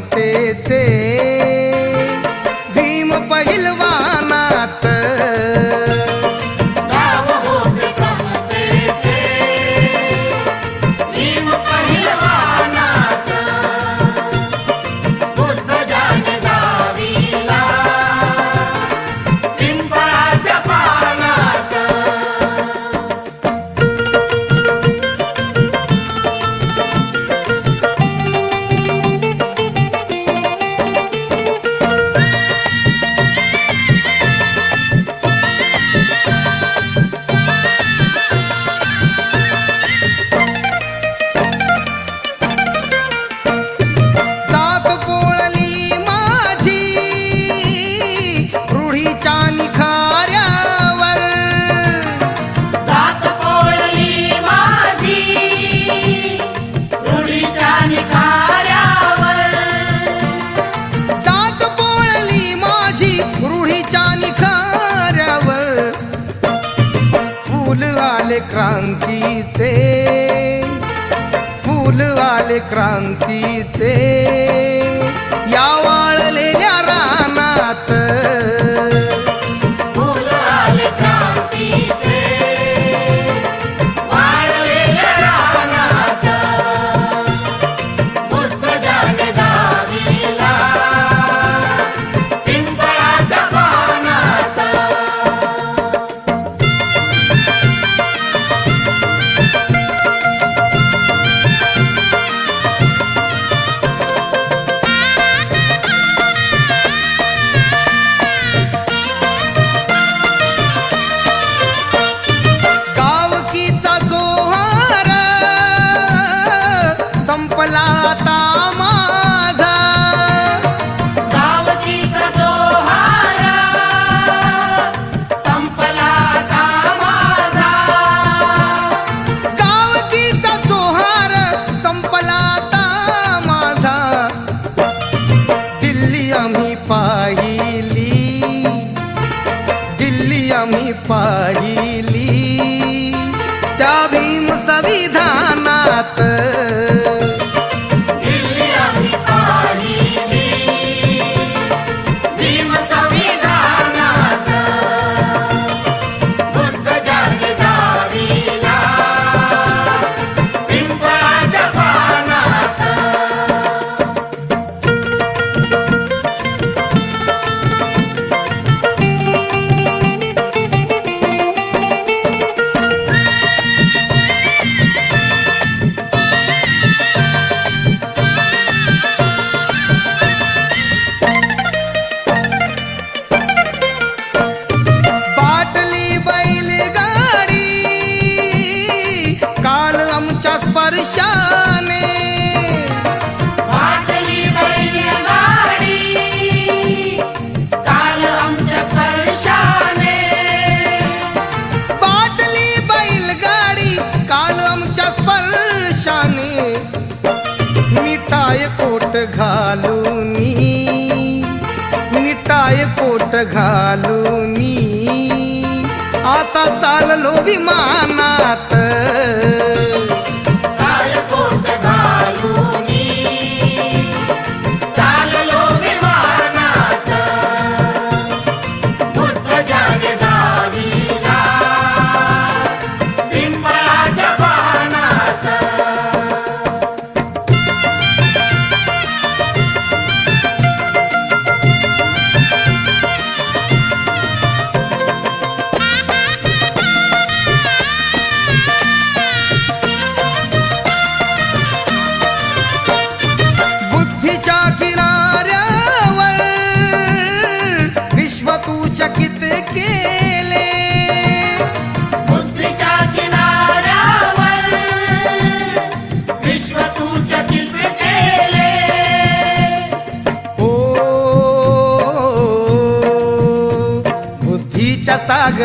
হতে চেয়ে क्रांतीचे फूल आले क्रांतीचे कलशाने मिठाय कोट घालून मिठाय कोट घालून. आता चाललो विमानात.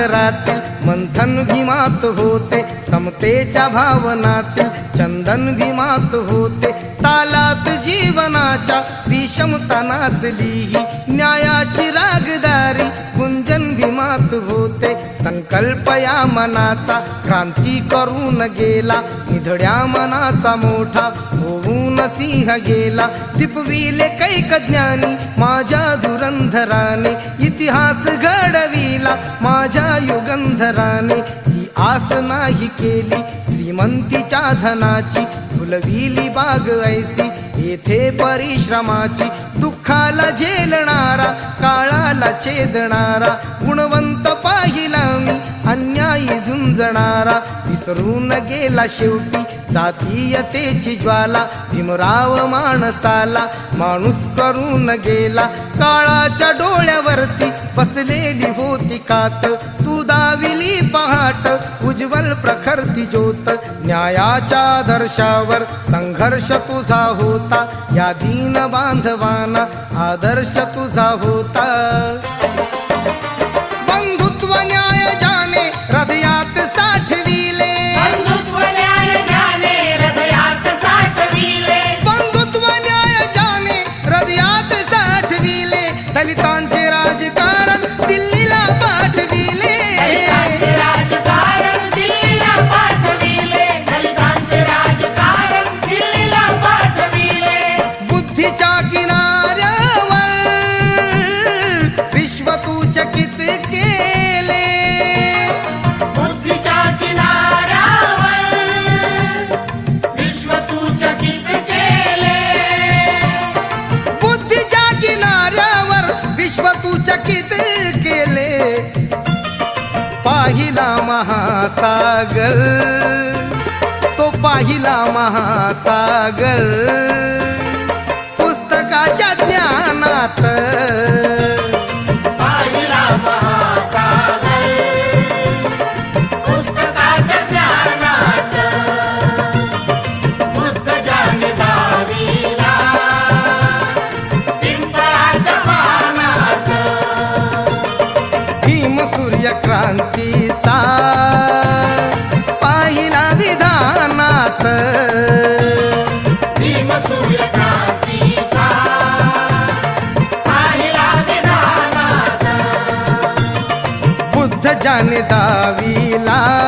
குஜராத்தில் मात होते. समतेच्या भावनातील चंदन भीमात होते. तालात जीवनाच्या विषमता नाचली ही. न्यायाची रागदारी गुंजन भीमात होते. संकल्प या मनाचा क्रांती करून गेला. निधड्या मनाचा मोठा होऊन सिंह गेला. दिपविले कैक ज्ञानी माझ्या धुरंधराने इतिहास घडविला. माझ्या युगंधराने आस नाही केली. श्रीमंतीच्या धनाची फुलविली बाग ऐसी. येथे परिश्रमाची दुःखाला झेलणारा काळाला छेदणारा गुणवंत पाहिला मी अन्यायी झुंजणारा. विसरून गेला शेवटी जातीयतेची ज्वाला भीमराव माणसाला. माणूस करून गेला काळाच्या डोळ्यावरती बसलेली होती कात. तू पहाट उज्ज्वल प्रखरती ज्योत न्यायाच्या दर्शावर संघर्ष तुझा होता या दीन बांधवाना आदर्श तुझा होता. पाहिला महासागर. तो पाहिला महासागर. पुस्तकाच्या ज्ञानात लावी ला